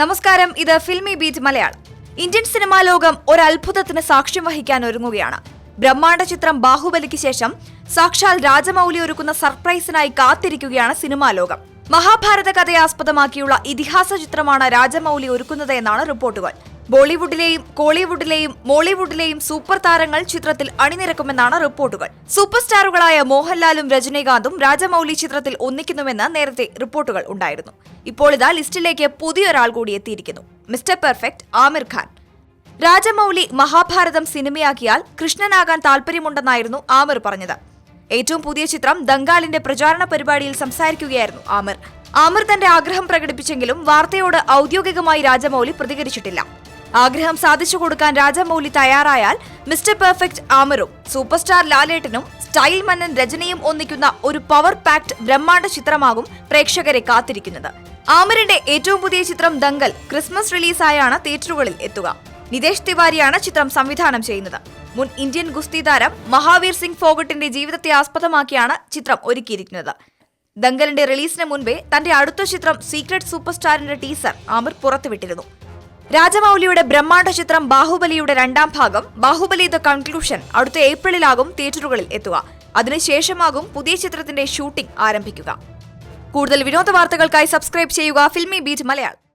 നമസ്കാരം ഇത് Filmibeat Malayalam. Indian cinema ലോകം ഒരു സാക്ഷ്യം വഹിക്കാൻ ഒരുങ്ങുകയാണ്. ബ്രഹ്മാണ്ഡ ചിത്രം ബാഹുബലിക്ക് ശേഷം സാക്ഷാൽ രാജമൌലി ഒരുക്കുന്ന സർപ്രൈസിനായി കാത്തിരിക്കുകയാണ് സിനിമാ ലോകം. മഹാഭാരത കഥയെ ആസ്പദമാക്കിയുള്ള ഇതിഹാസ ചിത്രമാണ് രാജമൗലി ഒരുക്കുന്നത് എന്നാണ് റിപ്പോർട്ടുകൾ. ബോളിവുഡിലെയും കോളിവുഡിലെയും മോളിവുഡിലെയും സൂപ്പർ താരങ്ങൾ ചിത്രത്തിൽ അണിനിരക്കുമെന്നാണ് റിപ്പോർട്ടുകൾ. സൂപ്പർ സ്റ്റാറുകളായ മോഹൻലാലും രജനീകാന്തും രാജമൌലി ചിത്രത്തിൽ ഒന്നിക്കുന്നുവെന്ന് നേരത്തെ റിപ്പോർട്ടുകൾ ഉണ്ടായിരുന്നു. ഇപ്പോൾ ഇതാ ലിസ്റ്റിലേക്ക് പുതിയൊരാൾ കൂടി എത്തിയിരിക്കുന്നു. Mister perfect Aamir Khan. Rajamouli Mahabharatam സിനിമയാക്കിയാൽ കൃഷ്ണനാകാൻ താല്പര്യമുണ്ടെന്നായിരുന്നു ആമിർ പറഞ്ഞത്. ഏറ്റവും പുതിയ ചിത്രം ദങ്കാലിന്റെ പ്രചാരണ പരിപാടിയിൽ സംസാരിക്കുകയായിരുന്നു ആമിർ. ആമിർ തന്റെ ആഗ്രഹം പ്രകടിപ്പിച്ചെങ്കിലും വാർത്തയോട് ഔദ്യോഗികമായി രാജമൌലി പ്രതികരിച്ചിട്ടില്ല. ആഗ്രഹം സാധിച്ചു കൊടുക്കാൻ രാജമൗലി തയ്യാറായാൽ മിസ്റ്റർ പെർഫെക്റ്റ് ആമറും സൂപ്പർ സ്റ്റാർ ലാലേട്ടനും സ്റ്റൈൽ മന്നൻ രജനിയും ഒന്നിക്കുന്ന ഒരു പവർ പാക്ഡ് ബ്രഹ്മാണ്ഡ ചിത്രമാകും പ്രേക്ഷകരെ കാത്തിരിക്കുന്നത്. ആമറിന്റെ ഏറ്റവും പുതിയ ചിത്രം ദങ്കൽ ക്രിസ്മസ് റിലീസായാണ് തിയേറ്ററുകളിൽ എത്തുക. നിതേഷ് തിവാരിയാണ് ചിത്രം സംവിധാനം ചെയ്യുന്നത്. മുൻ ഇന്ത്യൻ ഗുസ്തി താരം മഹാവീർ സിംഗ് ഫോഗട്ടിന്റെ ജീവിതത്തെ ആസ്പദമാക്കിയാണ് ചിത്രം ഒരുക്കിയിരിക്കുന്നത്. ദങ്കലിന്റെ റിലീസിന് മുൻപേ തന്റെ അടുത്ത ചിത്രം സീക്രട്ട് സൂപ്പർ സ്റ്റാറിന്റെ ടീസർ ആമിർ പുറത്തുവിട്ടിരുന്നു. രാജമൌലിയുടെ ബ്രഹ്മാണ്ഡ ചിത്രം ബാഹുബലിയുടെ രണ്ടാം ഭാഗം ബാഹുബലി ദ കൺക്ലൂഷൻ അടുത്ത ഏപ്രിലിലാകും തിയേറ്ററുകളിൽ എത്തുക. അതിനുശേഷമാകും പുതിയ ചിത്രത്തിന്റെ ഷൂട്ടിംഗ് ആരംഭിക്കുക. കൂടുതൽ വിനോദ വാർത്തകൾക്കായി സബ്സ്ക്രൈബ് ചെയ്യുക ഫിൽമി ബീറ്റ് മലയാളം